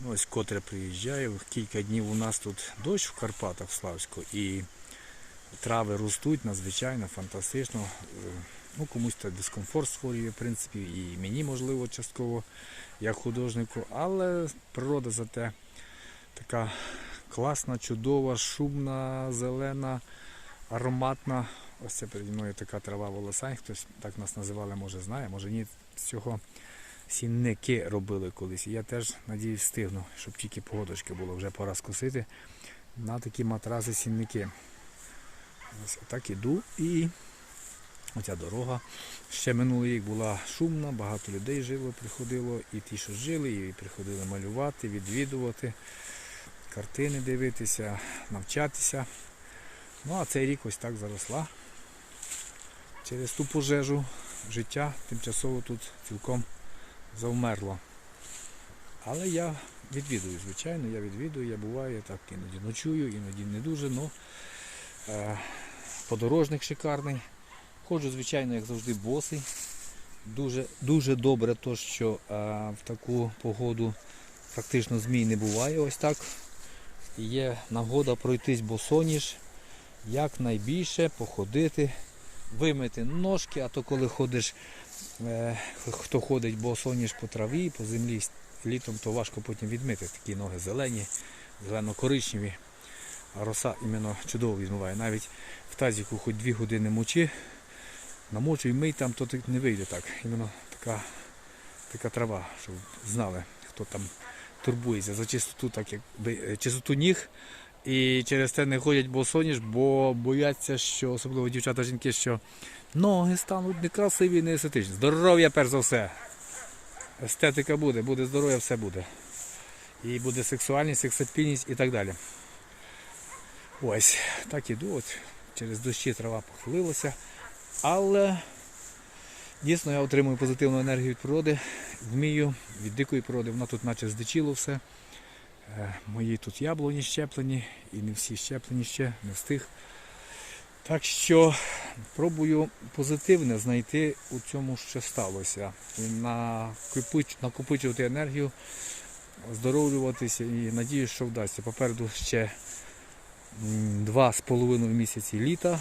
Ну, Ось котре приїжджаю. Кілька днів у нас тут дощ в Карпатах в Славську і трави ростуть надзвичайно, фантастично. Ну, комусь це дискомфорт створює, в принципі, і мені можливо частково, як художнику, але природа зате така класна, чудова, шумна, зелена, ароматна. Ось це переді мною така трава волосань, хтось так нас називали, може знає, може ні, цього сінники робили колись. Я теж надіюсь встигну, щоб тільки погодочки було, вже пора скосити на такі матраси сінники. Ось так іду і оця дорога. Ще минулий рік була шумна, багато людей жило, приходило, і ті, що жили, і приходили малювати, відвідувати, картини дивитися, навчатися. Ну а цей рік ось так заросла. Через ту пожежу життя тимчасово тут цілком завмерло. Але я відвідую, звичайно, я відвідую, я буваю, я так іноді ночую, іноді не дуже, е, подорожник шикарний. Ходжу, звичайно, як завжди, босий. Дуже, дуже добре, то, що е, в таку погоду практично змій не буває ось так. Є нагода пройтись босоніж, якнайбільше походити, вимити ножки, а то коли ходиш, хто ходить босоніж по траві, по землі літом, то важко потім відмити. Такі ноги зелені, зелено-коричневі. А роса іменно чудово відмиває. Навіть в тазіку хоч дві години мочи, намочуй мий там, то не вийде так. Іменно така, така трава, щоб знали, хто там турбується за чистоту, так якби е, чистоту ніг. І через це не ходять босоніж, бо бояться, що особливо дівчата жінки, що ноги стануть некрасиві, не естетичні. Здоров'я перш за все. Естетика буде, буде здоров'я, все буде. І буде сексуальність, сексапільність і так далі. Ось, так іду, от через дощі трава похилилася. Але дійсно я отримую позитивну енергію від природи, вмію від дикої природи, вона тут наче здичило все. Е, Мої тут яблуні щеплені і не всі щеплені ще, не встиг. Так що пробую позитивне знайти у цьому, що сталося. І накопичувати енергію, оздоровлюватися і надіюсь, що вдасться. Попереду ще м, два з половиною місяці літа.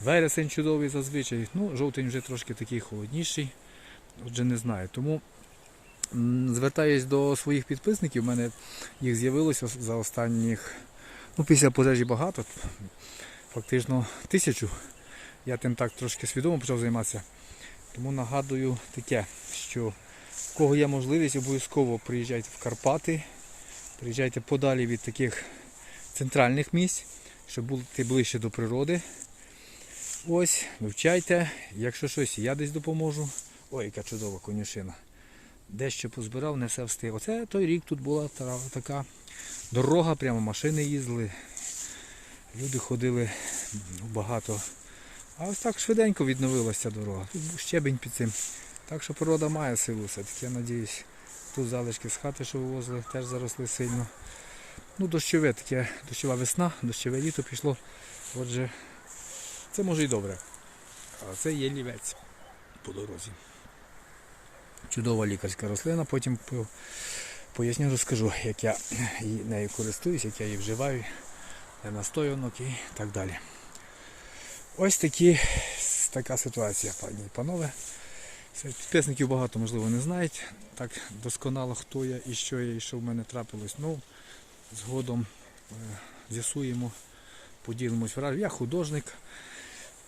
Вересень чудовий зазвичай. Ну, жовтень вже трошки такий холодніший. Отже, не знаю. Тому звертаюсь до своїх підписників. У мене їх з'явилося за останніх, ну, після пожежі багато, фактично тисячу. Я тим так трошки свідомо почав займатися. Тому нагадую таке, що в кого є можливість, обов'язково приїжджайте в Карпати, приїжджайте подалі від таких центральних місць, щоб бути ближче до природи. Ось, вивчайте. Якщо щось я десь допоможу. Ой, яка чудова конюшина. Дещо позбирав, не все встиг. Оце той рік тут була така дорога, прямо машини їздили. Люди ходили ну, багато. А ось так швиденько відновилася дорога. Тут був щебень під цим. Так що природа має силу все-таки, я надіюсь. Тут залишки з хати, що вивозили, теж заросли сильно. Ну, дощове таке, дощова весна, дощове літо пішло. Отже, це може і добре. А це є лівець по дорозі. Чудова лікарська рослина, потім поясню, розкажу, як я нею користуюсь, як я її вживаю, для настоянок і так далі. Ось такі, така ситуація, пані і панове. Підписників багато, можливо, не знають так досконало, хто я і що я, і що в мене трапилось. Ну, згодом е, з'ясуємо, поділимось враженням. Я художник.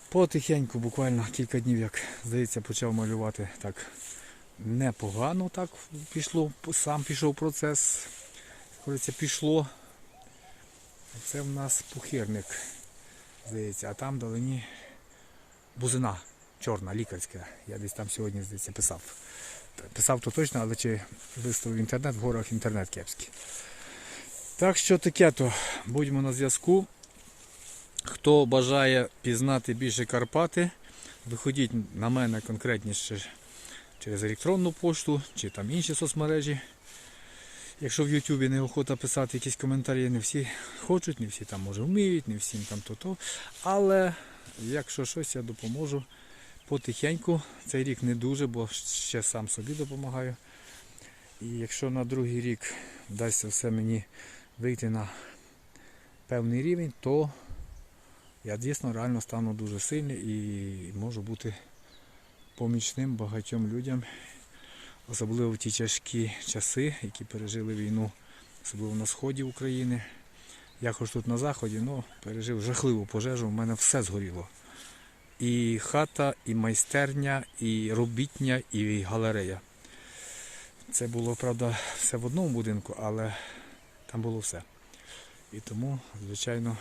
Потихеньку, буквально кілька днів, як здається, почав малювати так непогано. Так пішло, сам пішов процес. Говориться, пішло. Це в нас пухирник, здається, а там далині бузина чорна, лікарська. Я десь там сьогодні, здається, писав. Писав то точно, але чи виставив інтернет, в горах інтернет кепський. Так що таке то, будьмо на зв'язку. Хто бажає пізнати більше Карпати, виходіть на мене конкретніше через електронну пошту чи там інші соцмережі. Якщо в Ютубі не охота писати якісь коментарі, не всі хочуть, не всі там може вміють, не всім там то-то. Але якщо щось, я допоможу потихеньку. Цей рік не дуже, бо ще сам собі допомагаю. І якщо на другий рік вдасться все мені вийти на певний рівень, то я дійсно реально стану дуже сильний і можу бути помічним багатьом людям, особливо в ті тяжкі часи, які пережили війну, особливо на сході України. Я хоч тут на заході, але пережив жахливу пожежу, у мене все згоріло. І хата, і майстерня, і робітня, і галерея. Це було, правда, все в одному будинку, але там було все. І тому, звичайно,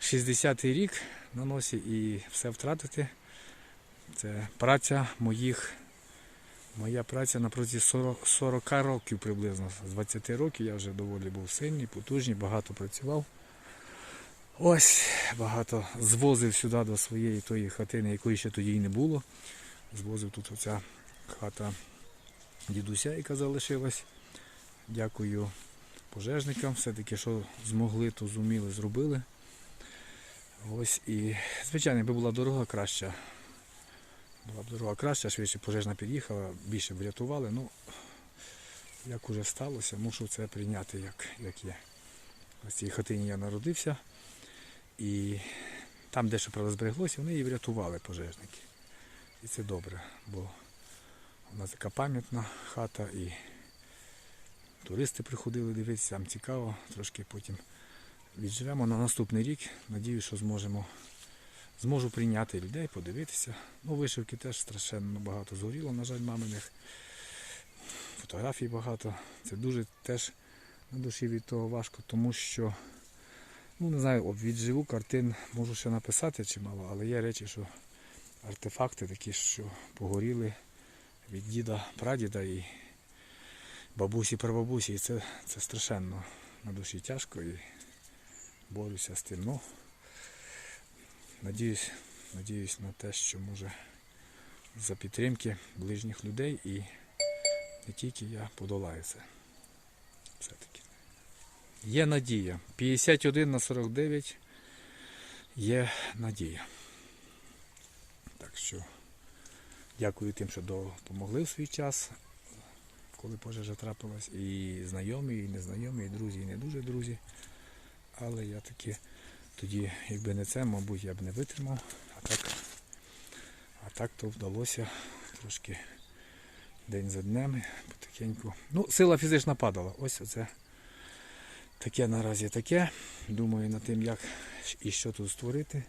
60-й рік на носі і все втратити. Це праця моїх, моя праця на протязі 40, 40 років приблизно. З 20 років я вже доволі був сильний, потужний, багато працював. Ось багато звозив сюди до своєї тої хатини, якої ще тоді й не було. Звозив тут оця хата дідуся, яка залишилась. Дякую пожежникам, все-таки, що змогли, то зуміли, зробили. Ось і, звичайно, якби була дорога краща. Була б дорога краща, швидше пожежна під'їхала, більше б врятували. Ну, як уже сталося, мушу це прийняти, як, як є. В цій хатині я народився. І там дещо правда збереглося, вони її врятували пожежники. І це добре, бо вона така пам'ятна хата і туристи приходили дивитися, там цікаво, трошки потім відживемо на наступний рік. Надію, що зможемо зможу прийняти людей, подивитися. Ну, вишивки теж страшенно багато згоріло, на жаль, маминих. Фотографій багато. Це дуже теж на душі від того важко, тому що, ну не знаю, відживу картин можу ще написати чимало, але є речі, що артефакти такі, що погоріли від діда, прадіда і бабусі, прабабусі. І це, це страшенно на душі тяжко і борюся з тим. Ну, надіюсь, надіюсь на те, що може за підтримки ближніх людей і не тільки я подолаю це. Все-таки. Є надія. 51 на 49 є надія. Так що дякую тим, що допомогли в свій час, коли пожежа трапилась. І знайомі, і незнайомі, і друзі, і не дуже друзі. Але я таки тоді, якби не це, мабуть, я б не витримав. А так, а так то вдалося трошки день за днем, потихеньку. Ну, сила фізична падала. Ось оце таке наразі таке. Думаю над тим, як і що тут створити.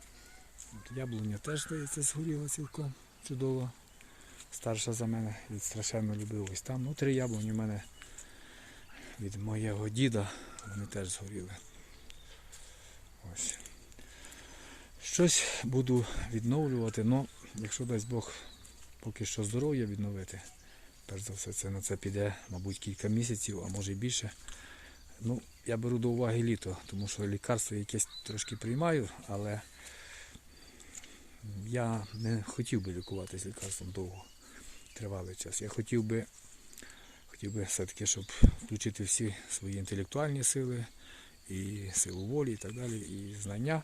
От Яблуня теж, здається, згоріла цілком чудово. Старша за мене від страшенно любив ось там. Ну, три яблуні в мене від моєго діда, вони теж згоріли. Ось. Щось буду відновлювати, але якщо дасть Бог поки що здоров'я відновити, перш за все це на це піде, мабуть, кілька місяців, а може і більше. Ну, я беру до уваги літо, тому що лікарство якесь трошки приймаю, але я не хотів би лікуватися лікарством довго, тривалий час. Я хотів би, хотів би все-таки, щоб включити всі свої інтелектуальні сили, і силу волі, і так далі, і знання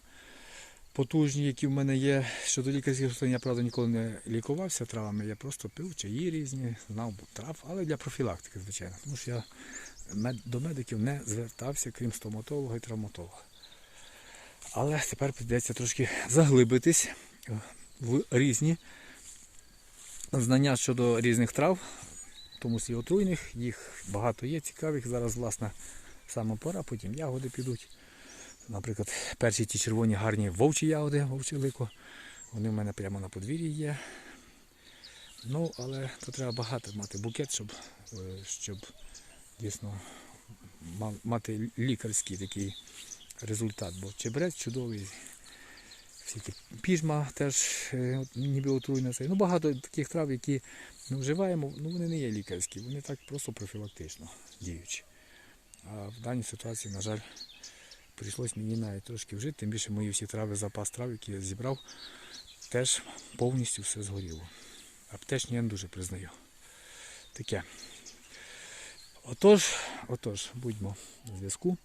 потужні, які в мене є. Щодо лікарських рослин, я правда ніколи не лікувався травами, я просто пив чаї різні, знав трав, але для профілактики, звичайно. Тому що я до медиків не звертався, крім стоматолога і травматолога. Але тепер прийдеться трошки заглибитись в різні знання щодо різних трав, тому числі отруйних, їх багато є цікавих. Зараз, власне, саме пора, потім ягоди підуть. Наприклад, перші ті червоні гарні вовчі ягоди, вовче лико. Вони в мене прямо на подвір'ї є. Ну, але то треба багато мати букет, щоб, е, щоб дійсно мати лікарський такий результат. Бо чебрець чудовий. Всякі піжма теж е, ніби отруйна. Ну, багато таких трав, які ми вживаємо, ну вони не є лікарські, вони так просто профілактично діючі. А в даній ситуації, на жаль, прийшлось мені навіть трошки вжити, тим більше мої всі трави, запас трав, які я зібрав, теж повністю все згоріло. Аптечні я не дуже признаю. Таке. Отож, отож, будьмо на зв'язку.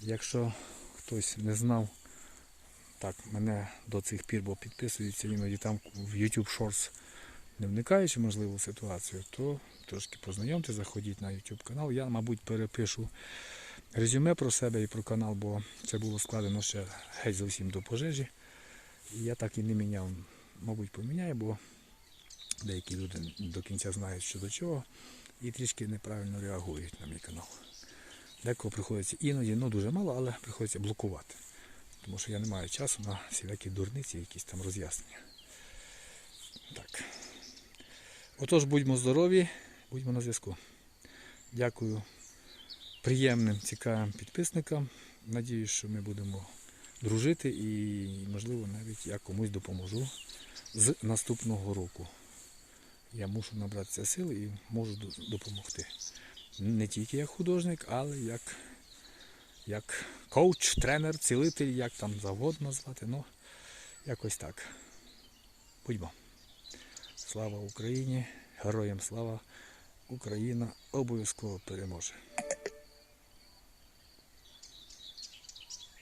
Якщо хтось не знав, так, мене до цих пір, бо підписується іноді там в YouTube Shorts не вникаючи, можливо, в ситуацію, то трошки познайомте, заходіть на YouTube канал. Я, мабуть, перепишу резюме про себе і про канал, бо це було складено ще геть зовсім до пожежі. Я так і не міняв. Мабуть, поміняю, бо деякі люди до кінця знають, що до чого, і трішки неправильно реагують на мій канал. Декого приходиться іноді, ну дуже мало, але приходиться блокувати. Тому що я не маю часу на всілякі дурниці, якісь там роз'яснення. Так. Отож, будьмо здорові, будьмо на зв'язку. Дякую приємним, цікавим підписникам. Надіюсь, що ми будемо дружити і, можливо, навіть я комусь допоможу з наступного року. Я мушу набратися сил і можу допомогти. Не тільки як художник, але як, як коуч, тренер, цілитель, як там завгодно назвати. Ну, якось так. Будьмо. Слава Україні! Героям слава! Україна обов'язково переможе.